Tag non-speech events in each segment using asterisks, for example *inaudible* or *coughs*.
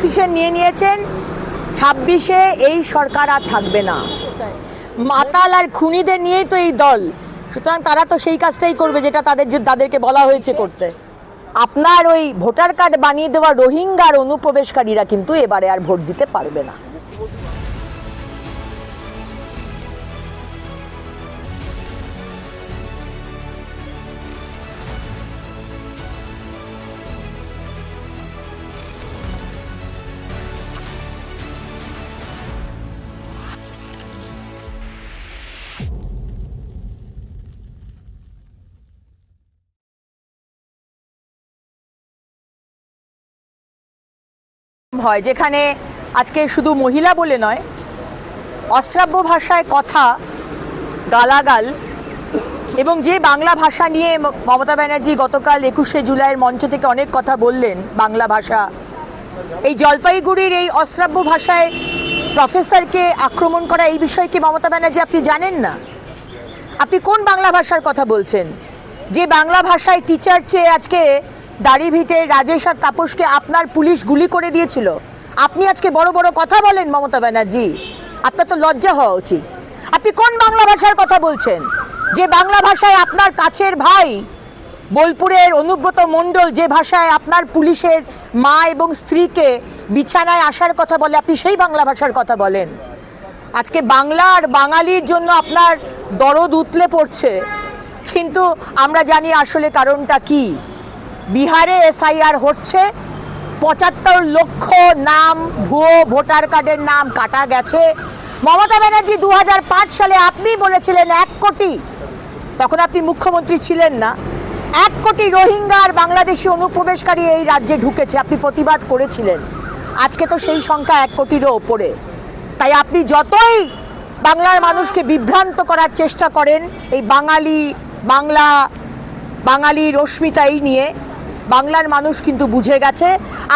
Decision নিয়ে নিয়েছেন ছাব্বিশে এই সরকার আর থাকবে না। মাতাল আর খুনিদের নিয়েই তো এই দল। সুতরাং তারা তো সেই কাজটাই করবে যেটা তাদের যে তাদেরকে বলা হয়েছে করতে। আপনার ওই ভোটার কার্ড বানিয়ে দেওয়া রোহিঙ্গার অনুপ্রবেশকারীরা কিন্তু এবারে আর ভোট দিতে পারবে না। হয়, যেখানে আজকে শুধু মহিলা বলে নয়, অশ্রাব্য ভাষায় কথা, গালাগাল এবং যে বাংলা ভাষা নিয়ে মমতা ব্যানার্জি গতকাল একুশে জুলাইয়ের মঞ্চ থেকে অনেক কথা বললেন বাংলা ভাষা। এই জলপাইগুড়ির এই অশ্রাব্য ভাষায় প্রফেসরকে আক্রমণ করা এই বিষয়ে কি মমতা ব্যানার্জি আপনি জানেন না? আপনি কোন বাংলা ভাষার কথা বলছেন? যে বাংলা ভাষায় টিচার চেয়ে আজকে দাড়ি ভিটে রাজেশ আর তাপসকে আপনার পুলিশ গুলি করে দিয়েছিল। আপনি আজকে বড় বড় কথা বলেন মমতা ব্যানার্জি। আপনার তো লজ্জা হওয়া উচিত। আপনি কোন বাংলা ভাষার কথা বলছেন? যে বাংলা ভাষায় আপনার কাছের ভাই বোলপুরের অনুব্রত মণ্ডল যে ভাষায় আপনার পুলিশের মা এবং স্ত্রীকে বিছানায় আসার কথা বলে, আপনি সেই বাংলা ভাষার কথা বলেন। আজকে বাংলা আর বাঙালির জন্য আপনার দরদ উতলে পড়ছে। কিন্তু আমরা জানি আসলে কারণটা কি। বিহারে এসআইআর হচ্ছে। পঁচাত্তর লক্ষ নাম, ভুয়ো ভোটার কার্ডের নাম কাটা গেছে। মমতা ব্যানার্জি দু হাজার পাঁচ সালে আপনি বলেছিলেন এক কোটি। তখন আপনি মুখ্যমন্ত্রী ছিলেন না। এক কোটি রোহিঙ্গা আর বাংলাদেশি অনুপ্রবেশকারী এই রাজ্যে ঢুকেছে, আপনি প্রতিবাদ করেছিলেন। আজকে তো সেই সংখ্যা এক কোটিরও ওপরে। তাই আপনি যতই বাংলার মানুষকে বিভ্রান্ত করার চেষ্টা করেন, এই বাঙালি বাংলা, বাঙালি রশ্মিতা এই নিয়ে বাংলার মানুষ কিন্তু বুঝে গেছে।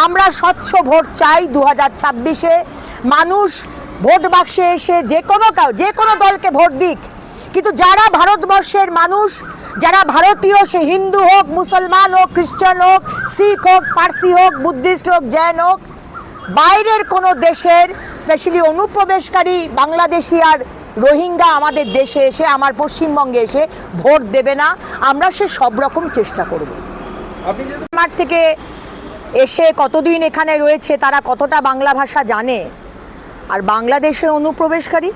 আমরা স্বচ্ছ ভোট চাই দু হাজার ছাব্বিশে। মানুষ ভোট বাক্সে এসে যে কোনো কাউ যে কোনো দলকে ভোট দিক। কিন্তু যারা ভারতবর্ষের মানুষ, যারা ভারতীয়, সে হিন্দু হোক, মুসলমান হোক, খ্রিস্টান হোক, শিখ হোক, পার্সি হোক, বুদ্ধিস্ট হোক, জৈন হোক, বাইরের কোনো দেশের, স্পেশালি অনুপ্রবেশকারী বাংলাদেশি আর রোহিঙ্গা আমাদের দেশে এসে, আমার পশ্চিমবঙ্গে এসে ভোট দেবে না। আমরা সে সব রকম চেষ্টা করব। আমার থেকে এসে কতদিন এখানে রয়েছে, তারা কতটা বাংলা ভাষা জানে? আর বাংলাদেশের অনুপ্রবেশকারী?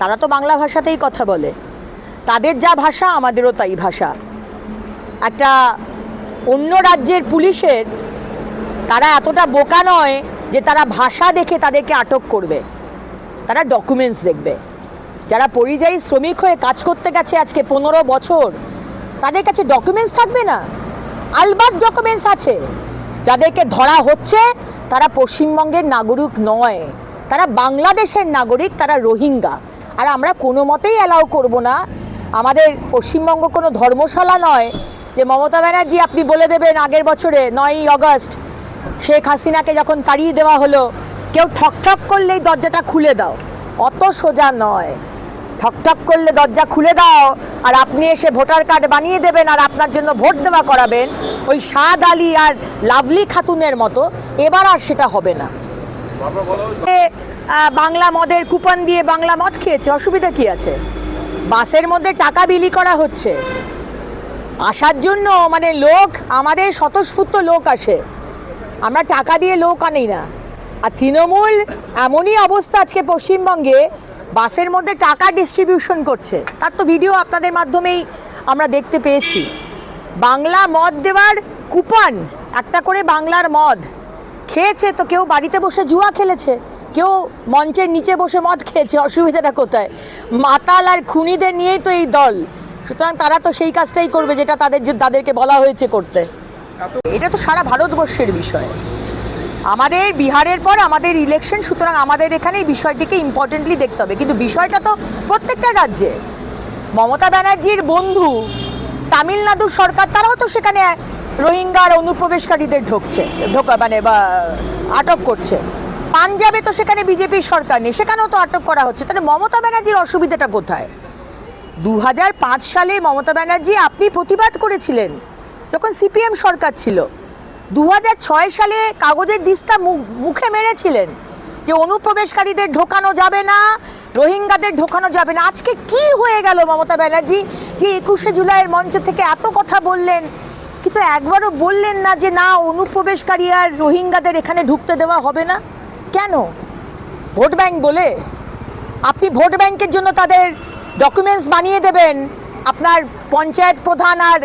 তারা তো বাংলা ভাষাতেই কথা বলে। তাদের যা ভাষা, আমাদেরও তাই ভাষা। একটা অন্য রাজ্যের পুলিশের তারা এতটা বোকা নয় যে তারা ভাষা দেখে তাদেরকে আটক করবে। তারা ডকুমেন্টস দেখবে। যারা পরিযায়ী শ্রমিক হয়ে কাজ করতে গেছে আজকে পনেরো বছর, তাদের কাছে ডকুমেন্টস থাকবে না? আলবাত ডকুমেন্টস আছে। যাদেরকে ধরা হচ্ছে, তারা পশ্চিমবঙ্গের নাগরিক নয়। তারা বাংলাদেশের নাগরিক, তারা রোহিঙ্গা। আর আমরা কোনো মতেই অ্যালাউ করব না। আমাদের পশ্চিমবঙ্গ কোনো ধর্মশালা নয় যে মমতা ব্যানার্জি আপনি বলে দেবেন আগের বছরে, নয়ই আগস্ট, শেখ হাসিনাকে যখন তাড়িয়ে দেওয়া হলো, কেউ ঠকঠক করলেই দরজাটা খুলে দাও। অত সোজা নয়। ঠকঠক করলে দরজা খুলে দাও, আর আপনি এসে ভোটার কার্ড বানিয়ে দেবেন আর আপনার জন্য ভোট দেওয়া করাবেন, ওই সাদ আলী আর লাভলি খাতুনের মতো, এবার আর সেটা হবে না। বাংলা মদের কুপন দিয়ে বাংলা মদ খেয়েছে, অসুবিধা কি আছে? বাসের মধ্যে টাকা বিলি করা হচ্ছে। আসার জন্য মানে লোক, আমাদের স্বতঃস্ফূর্ত লোক আসে। আমরা টাকা দিয়ে লোক আনি না। আর তৃণমূল এমনই অবস্থা আজকে পশ্চিমবঙ্গে বাসের মধ্যে টাকা ডিস্ট্রিবিউশন করছে। তার তো ভিডিও আপনাদের মাধ্যমেই আমরা দেখতে পেয়েছি। বাংলা মদ দেওয়ার কুপন একটা করে বাংলার মদ। খেয়েছে তো কেউ বাড়িতে বসে জুয়া খেলেছে, কেউ মঞ্চের নিচে বসে মদ খেয়েছে, অসুবিধাটা কোথায়? মাতাল আর খুনিদের নিয়েই তো এই দল। সুতরাং তারা তো সেই কাজটাই করবে যেটা তাদের তাদেরকে বলা হয়েছে করতে। এটা তো সারা ভারতবর্ষের বিষয়। আমাদের বিহারের পর আমাদের ইলেকশন সুতরাং আমাদের এখানে এই বিষয়টিকে ইম্পর্টেন্টলি দেখতে হবে। কিন্তু বিষয়টা তো প্রত্যেকটা রাজ্যে। মমতা ব্যানার্জির বন্ধু তামিলনাড়ু সরকার, তারাও তো সেখানে রোহিঙ্গা আর অনুপ্রবেশকারীদের ঢুকছে, ঢোকা মানে বা, আটক করছে। পাঞ্জাবে তো সেখানে বিজেপির সরকার নেই, সেখানেও তো আটক করা হচ্ছে। তাহলে মমতা ব্যানার্জির অসুবিধাটা কোথায়? দু হাজার পাঁচ সালে মমতা ব্যানার্জি আপনি প্রতিবাদ করেছিলেন, যখন সিপিএম সরকার ছিল। দু সালে কাগজের দিস্তা মুখে মেরেছিলেন যে অনুপ্রবেশকারীদের ঢোকানো যাবে না, রোহিঙ্গাদের ঢোকানো যাবে না। আজকে কি হয়ে গেল মমতা ব্যানার্জি? যে একুশে জুলাইয়ের মঞ্চ থেকে এত কথা বললেন, কিন্তু একবারও বললেন না যে না, অনুপ্রবেশকারী আর রোহিঙ্গাদের এখানে ঢুকতে দেওয়া হবে না। কেন? ভোট ব্যাংক বলে। আপনি ভোট ব্যাংকের জন্য তাদের ডকুমেন্টস বানিয়ে দেবেন, আপনার পঞ্চায়েত প্রধান আর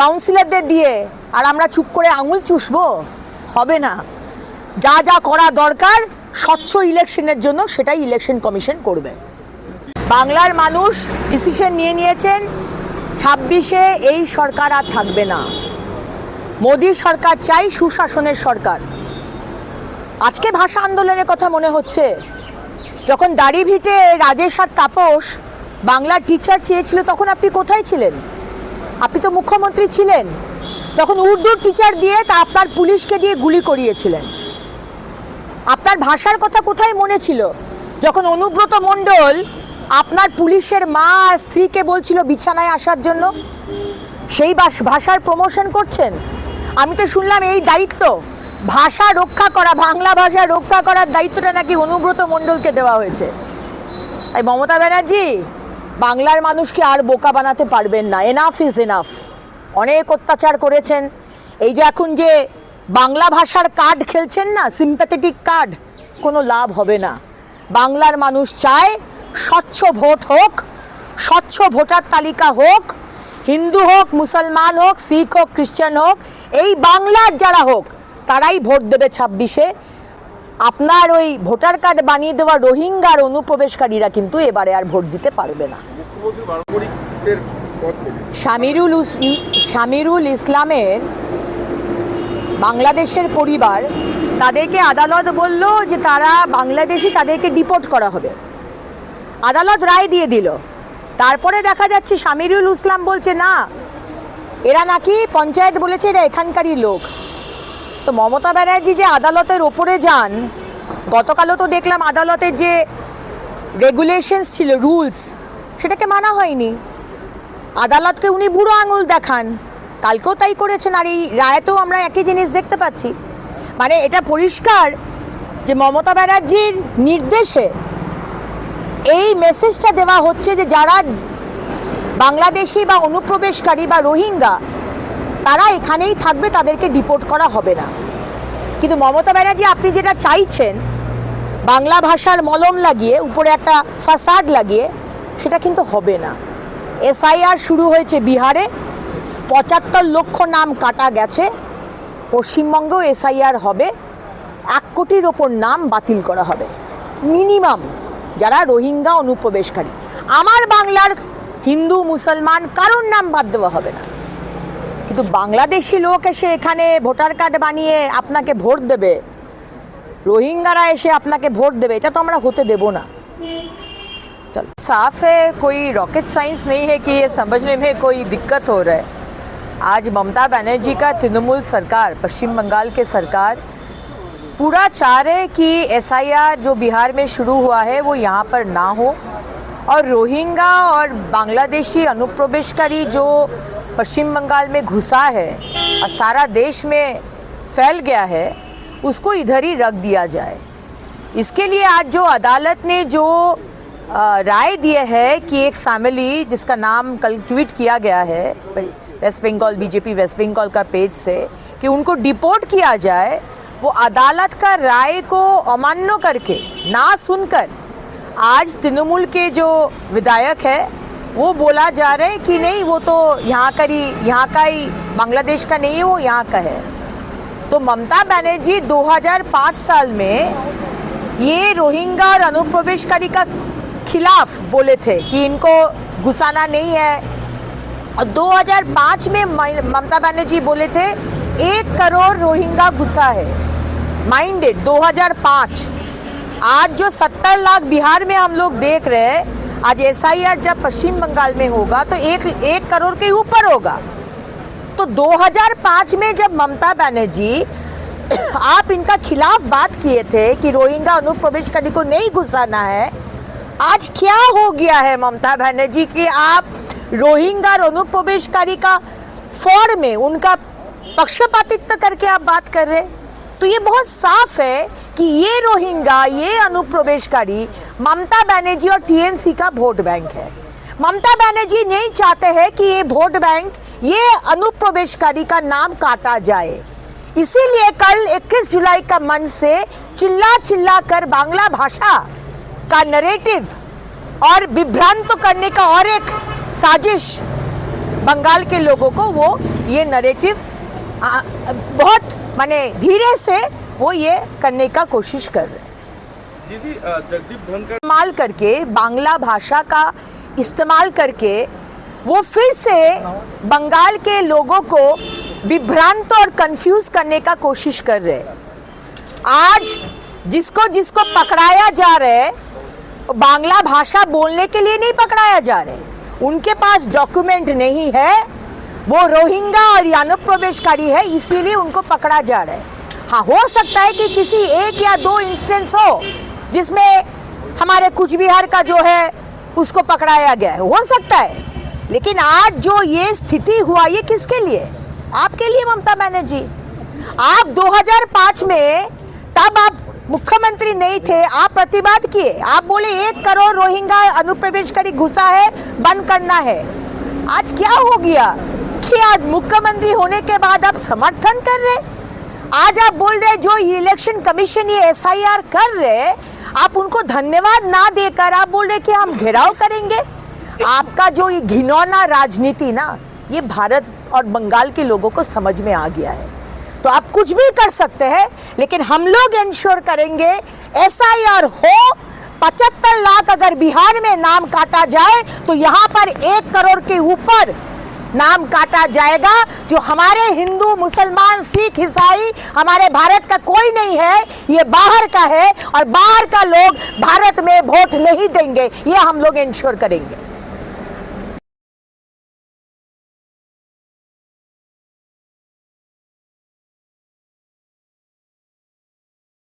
কাউন্সিলরদের দিয়ে। আর আমরা চুপ করে আঙুল চুষবো? হবে না। যা যা করা দরকার, স্বচ্ছ ইলেকশনের জন্য সেটাই ইলেকশন কমিশন করবে। বাংলার মানুষ ডিসিশন নিয়ে নিয়েছেন, ছাব্বিশে এই সরকার আর থাকবে না। মোদী সরকার চাই, সুশাসনের সরকার। আজকে ভাষা আন্দোলনের কথা মনে হচ্ছে। যখন দাড়ি ভিটে রাজেশ আর তাপস বাংলার টিচার চেয়েছিল, তখন আপনি কোথায় ছিলেন? আপনি তো মুখ্যমন্ত্রী ছিলেন। তখন উর্দুর টিচার দিয়ে তা আপনার পুলিশকে দিয়ে গুলি করিয়েছিলেন। আপনার ভাষার কথা কোথায় মনে ছিল? যখন অনুব্রত মণ্ডল আপনার পুলিশের মা আর স্ত্রীকে বলছিল বিছানায় আসার জন্য, সেই ভাষার প্রমোশন করছেন? আমি তো শুনলাম এই দায়িত্ব। ভাষা রক্ষা করা, বাংলা ভাষা রক্ষা করার দায়িত্বটা নাকি অনুব্রত মণ্ডলকে দেওয়া হয়েছে। তাই মমতা ব্যানার্জি, বাংলার মানুষকে আর বোকা বানাতে পারবেন না। এনাফ ইজ এনাফ অনেক অত্যাচার করেছেন। এই যে এখন যে বাংলা ভাষার কার্ড খেলছেন না সিম্প্যাথেটিক কার্ড কোনো লাভ হবে না। বাংলার মানুষ চায় স্বচ্ছ ভোট হোক, স্বচ্ছ ভোটার তালিকা হোক, হিন্দু হোক, মুসলমান হোক, শিখ হোক, খ্রিস্টান হোক, এই বাংলার যারা হোক, তারাই ভোট দেবে ছাব্বিশে। আপনার ওই ভোটার কার্ড বানিয়ে দেওয়া রোহিঙ্গার অনুপ্রবেশকারীরা কিন্তু এবারে আর ভোট দিতে পারবে না। শামিরুল শামিরুল ইসলামের বাংলাদেশের পরিবার তাদেরকে আদালত বলল যে তারা বাংলাদেশি তাদেরকে ডিপোর্ট করা হবে। আদালত রায় দিয়ে দিল। তারপরে দেখা যাচ্ছে শামিরুল ইসলাম বলছে, না, এরা নাকি পঞ্চায়েত বলেছে এরা এখানকারই লোক। তো মমতা ব্যানার্জি যে আদালতের ওপরে যান, গতকালও তো দেখলাম আদালতের যে রেগুলেশনস ছিল রুলস সেটাকে মানা হয়নি। আদালতকে উনি বুড়ো আঙুল দেখান। কালকেও তাই করেছেন আর এই রায়তেও আমরা একই জিনিস দেখতে পাচ্ছি। মানে এটা পরিষ্কার যে মমতা ব্যানার্জির নির্দেশে এই মেসেজটা দেওয়া হচ্ছে যে যারা বাংলাদেশি বা অনুপ্রবেশকারী বা রোহিঙ্গা, তারা এখানেই থাকবে, তাদেরকে ডিপোর্ট করা হবে না। কিন্তু মমতা ব্যানার্জি, আপনি যেটা চাইছেন, বাংলা ভাষার মলম লাগিয়ে, উপরে একটা ফাসাদ লাগিয়ে, সেটা কিন্তু হবে না। এসআইআর শুরু হয়েছে বিহারে। পঁচাত্তর লক্ষ নাম কাটা গেছে। পশ্চিমবঙ্গেও এসআইআর হবে। এক কোটির ওপর নাম বাতিল করা হবে। মিনিমাম যারা রোহিঙ্গা অনুপ্রবেশকারী। আমার বাংলার হিন্দু, মুসলমান, কারোর নাম বাদ দেওয়া হবে না। কিন্তু বাংলাদেশি লোক এসে এখানে ভোটার কার্ড বানিয়ে আপনাকে ভোট দেবে। রোহিঙ্গারা এসে আপনাকে ভোট দেবে, এটা তো আমরা হতে দেব না। साफ़ है, कोई रॉकेट साइंस नहीं है कि ये समझने में कोई दिक्कत हो रहा है। आज ममता बनर्जी का तृणमूल सरकार, पश्चिम बंगाल के सरकार, पूरा चाह रहे कि एसआईआर जो बिहार में शुरू हुआ है, वो यहाँ पर ना हो। और रोहिंगा और बांग्लादेशी अनुप्रवेशकारी जो पश्चिम बंगाल में घुसा है और सारा देश में फैल गया है, उसको इधर ही रख दिया जाए। इसके लिए आज जो अदालत ने जो राय दिए है कि एक फैमिली जिसका नाम कल ट्वीट किया गया है waste Bengal BJP waste Bengal का पेज से, कि उनको डिपोर्ट किया जाए, वो अदालत का राय को अमान्य करके, ना सुनकर, आज तृणमूल के जो विधायक है, वो बोला जा रहा है कि नहीं, वो तो यहाँ का ही, यहाँ का ही, बांग्लादेश का नहीं है, वो यहाँ का है। तो ममता बनर्जी 2005 साल में ये रोहिंगा और अनुप्रवेशकारी का खिलाफ बोले थे कि इनको घुसाना नहीं है। और 2005 में ममता बनर्जी बोले थे, एक करोड़ रोहिंगा घुसा है। माइंडेड 2005 आज जो 70 लाख बिहार में हम लोग देख रहे हैं, आज एसआईआर जब पश्चिम बंगाल में होगा तो एक एक करोड़ के ऊपर होगा। तो 2005 में जब ममता बनर्जी *coughs* आप इनका खिलाफ बात किए थे कि रोहिंगा अनुप्रवेशकारी को नहीं घुसाना है आज क्या हो गया है ममता बनर्जी कि? आप रोहिंगा और अनुप्रवेशकारी का फौर में उनका पक्षपातित्व करके आप बात कर रहे। तो ये बहुत साफ़ है कि ये रोहिंगा ये अनुप्रवेशकारी ममता बनर्जी और टीएमसी का वोट बैंक है। ममता बनर्जी नहीं चाहते हैं कि ये वोट बैंक, ये अनुप्रवेशकारी का नाम काटा जाए। इसीलिए कल 21 जुलाई का मन से चिल्ला चिल्ला कर बांग्ला भाषा का नरेटिव और विभ्रांत करने का और एक साजिश बंगाल के लोगों को वो ये नरेटिव बहुत माने धीरे से वो ये करने का कोशिश कर रहे हैं। जगदीप धनखड़ इस्तेमाल करके बांग्ला भाषा का इस्तेमाल करके वो फिर से बंगाल के लोगों को विभ्रांत और कंफ्यूज करने का कोशिश कर रहे हैं। आज जिसको जिसको पकड़ाया जा रहा है बांग्ला भाषा बोलने के लिए नहीं पकड़ाया जा रहा। उनके पास डॉक्यूमेंट नहीं है। वो रोहिंगा और या अनुप्रवेशकारी है, इसीलिए उनको पकड़ा जा रहा है। हाँ हो सकता है कि किसी एक या दो इंस्टेंस हो, जिसमें हमारे कुछ बिहार का जो है, उसको पकड़ाया गया है। हो सकता है। लेकिन आज जो ये स्थिति हुआ, ये किसके लिए? आपके लिए ममता बनर्जी। आप 2005 में, तब आप मुख्यमंत्री नहीं थे, आप प्रतिवाद किए। आप बोले, एक करोड़ रोहिंगा अनुप्रवेश करी घुसा है, बंद करना है। आज क्या हो गया? कि आज मुख्यमंत्री होने के बाद आप समर्थन कर रहे आज आप बोल रहे जो इलेक्शन कमीशन ये एसआईआर कर रहे आप उनको धन्यवाद ना देकर आप बोल रहे कि हम घेराव करेंगे। आपका जो ये घिनौना राजनीति ना, ये भारत और बंगाल के लोगों को समझ में आ गया है। तो आप कुछ भी कर सकते हैं, लेकिन हम लोग इंश्योर करेंगे एसआईआर हो, पचहत्तर लाख अगर बिहार में नाम काटा जाए तो यहाँ पर एक करोड़ के ऊपर नाम काटा जाएगा, जो हमारे हिंदू, मुसलमान, सिख, ईसाई, हमारे भारत का कोई नहीं है, ये बाहर का है, और बाहर का लोग भारत में वोट नहीं देंगे, ये हम लोग इंश्योर करेंगे।